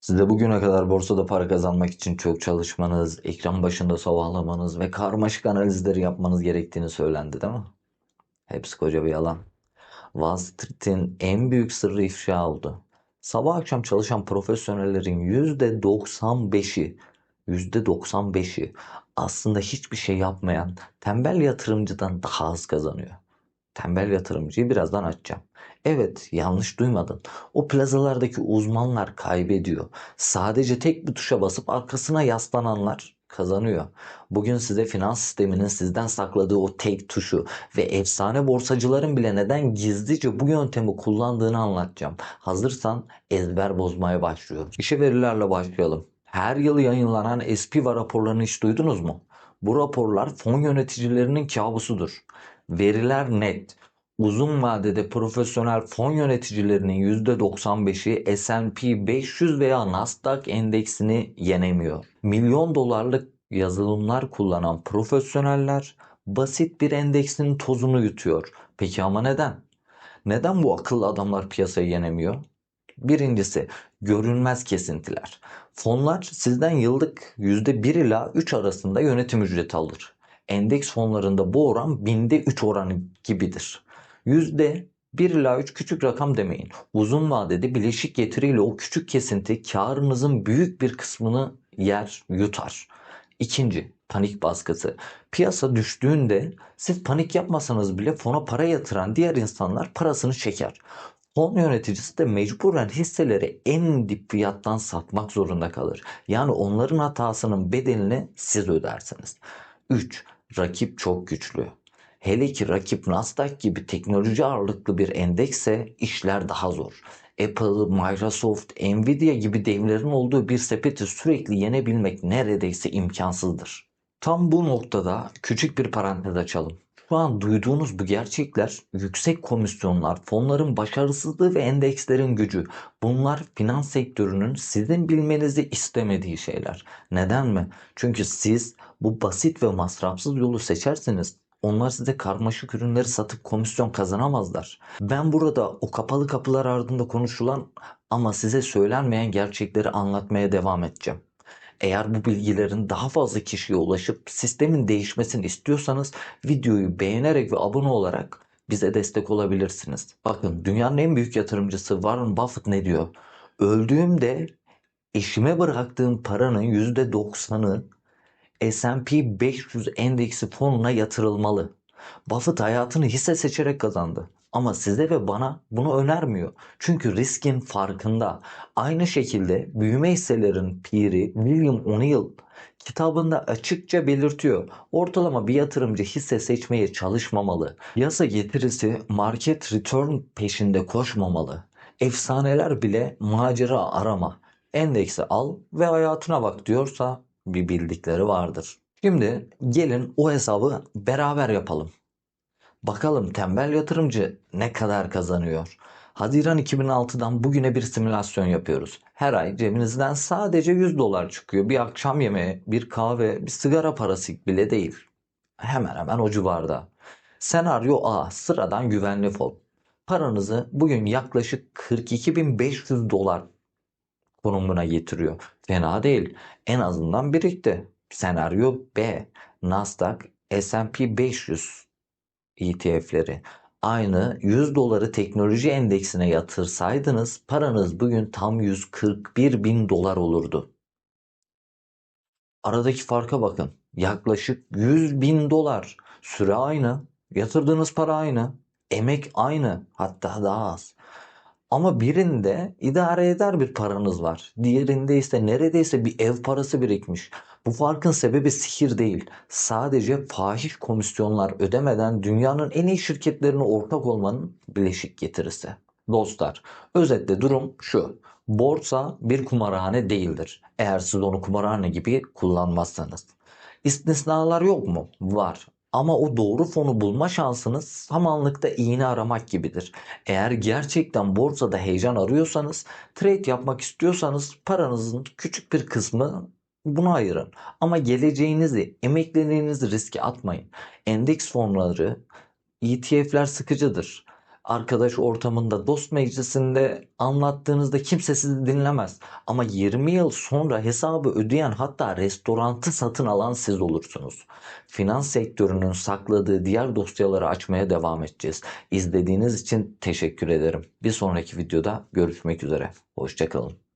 Size bugüne kadar borsada para kazanmak için çok çalışmanız, ekran başında sabahlamanız ve karmaşık analizleri yapmanız gerektiğini söylendi değil mi? Hepsi koca bir yalan. Wall Street'in en büyük sırrı ifşa oldu. Sabah akşam çalışan profesyonellerin %95'i, %95'i aslında hiçbir şey yapmayan tembel yatırımcıdan daha az kazanıyor. Tembel yatırımcıyı birazdan açacağım. Evet, yanlış duymadın. O plazalardaki uzmanlar kaybediyor. Sadece tek bir tuşa basıp arkasına yaslananlar kazanıyor. Bugün size finans sisteminin sizden sakladığı o tek tuşu ve efsane borsacıların bile neden gizlice bu yöntemi kullandığını anlatacağım. Hazırsan ezber bozmaya başlıyorum. İşe verilerle başlayalım. Her yıl yayınlanan SPIVA raporlarını hiç duydunuz mu? Bu raporlar fon yöneticilerinin kabusudur. Veriler net. Uzun vadede profesyonel fon yöneticilerinin %95'i S&P 500 veya Nasdaq endeksini yenemiyor. Milyon dolarlık yazılımlar kullanan profesyoneller basit bir endeksin tozunu yutuyor. Peki ama neden? Neden bu akıllı adamlar piyasayı yenemiyor? Birincisi görünmez kesintiler. Fonlar sizden yıllık %1 ila 3 arasında yönetim ücreti alır. Endeks fonlarında bu oran binde 3 oranı gibidir. Yüzde 1 ila 3 küçük rakam demeyin. Uzun vadede bileşik getiriyle o küçük kesinti karınızın büyük bir kısmını yer yutar. İkinci panik baskısı. Piyasa düştüğünde siz panik yapmasanız bile fona para yatıran diğer insanlar parasını çeker. Fon yöneticisi de mecburen hisseleri en dip fiyattan satmak zorunda kalır. Yani onların hatasının bedelini siz ödersiniz. 3. Rakip çok güçlü. Hele ki rakip Nasdaq gibi teknoloji ağırlıklı bir endekse işler daha zor. Apple, Microsoft, Nvidia gibi devlerin olduğu bir sepeti sürekli yenebilmek neredeyse imkansızdır. Tam bu noktada küçük bir parantez açalım. Şu an duyduğunuz bu gerçekler yüksek komisyonlar, fonların başarısızlığı ve endekslerin gücü. Bunlar finans sektörünün sizin bilmenizi istemediği şeyler. Neden mi? Çünkü siz bu basit ve masrafsız yolu seçerseniz onlar size karmaşık ürünleri satıp komisyon kazanamazlar. Ben burada o kapalı kapılar ardında konuşulan ama size söylenmeyen gerçekleri anlatmaya devam edeceğim. Eğer bu bilgilerin daha fazla kişiye ulaşıp sistemin değişmesini istiyorsanız videoyu beğenerek ve abone olarak bize destek olabilirsiniz. Bakın dünyanın en büyük yatırımcısı Warren Buffett ne diyor? Öldüğümde eşime bıraktığım paranın %90'ı S&P 500 endeksi fonuna yatırılmalı. Buffett hayatını hisse seçerek kazandı. Ama size ve bana bunu önermiyor. Çünkü riskin farkında. Aynı şekilde büyüme hisselerin piri William O'Neill kitabında açıkça belirtiyor. Ortalama bir yatırımcı hisse seçmeye çalışmamalı. Yasa getirisi market return peşinde koşmamalı. Efsaneler bile macera arama. Endeksi al ve hayatına bak diyorsa bir bildikleri vardır. Şimdi gelin o hesabı beraber yapalım. Bakalım tembel yatırımcı ne kadar kazanıyor? Haziran 2006'dan bugüne bir simülasyon yapıyoruz. Her ay cebinizden sadece 100 dolar çıkıyor. Bir akşam yemeği, bir kahve, bir sigara parası bile değil. Hemen hemen o civarda. Senaryo A. Sıradan güvenli fon. Paranızı bugün yaklaşık 42.500 dolar konumuna getiriyor. Fena değil. En azından birikti. Senaryo B. Nasdaq S&P 500 ETF'leri. Aynı 100 doları teknoloji endeksine yatırsaydınız paranız bugün tam 141 bin dolar olurdu. Aradaki farka bakın. Yaklaşık 100 bin dolar. Süre aynı. Yatırdığınız para aynı. Emek aynı. Hatta daha az. Ama birinde idare eder bir paranız var. Diğerinde ise neredeyse bir ev parası birikmiş. Bu farkın sebebi sihir değil. Sadece fahiş komisyonlar ödemeden dünyanın en iyi şirketlerine ortak olmanın bileşik getirisi. Dostlar, özetle durum şu. Borsa bir kumarhane değildir. Eğer siz onu kumarhane gibi kullanmazsanız. İstisnalar yok mu? Var. Ama o doğru fonu bulma şansınız samanlıkta iğne aramak gibidir. Eğer gerçekten borsada heyecan arıyorsanız, trade yapmak istiyorsanız paranızın küçük bir kısmı buna ayırın. Ama geleceğinizi, emekliliğinizi riske atmayın. Endeks fonları, ETF'ler sıkıcıdır. Arkadaş ortamında, dost meclisinde anlattığınızda kimse sizi dinlemez. Ama 20 yıl sonra hesabı ödeyen hatta restorantı satın alan siz olursunuz. Finans sektörünün sakladığı diğer dosyaları açmaya devam edeceğiz. İzlediğiniz için teşekkür ederim. Bir sonraki videoda görüşmek üzere. Hoşçakalın.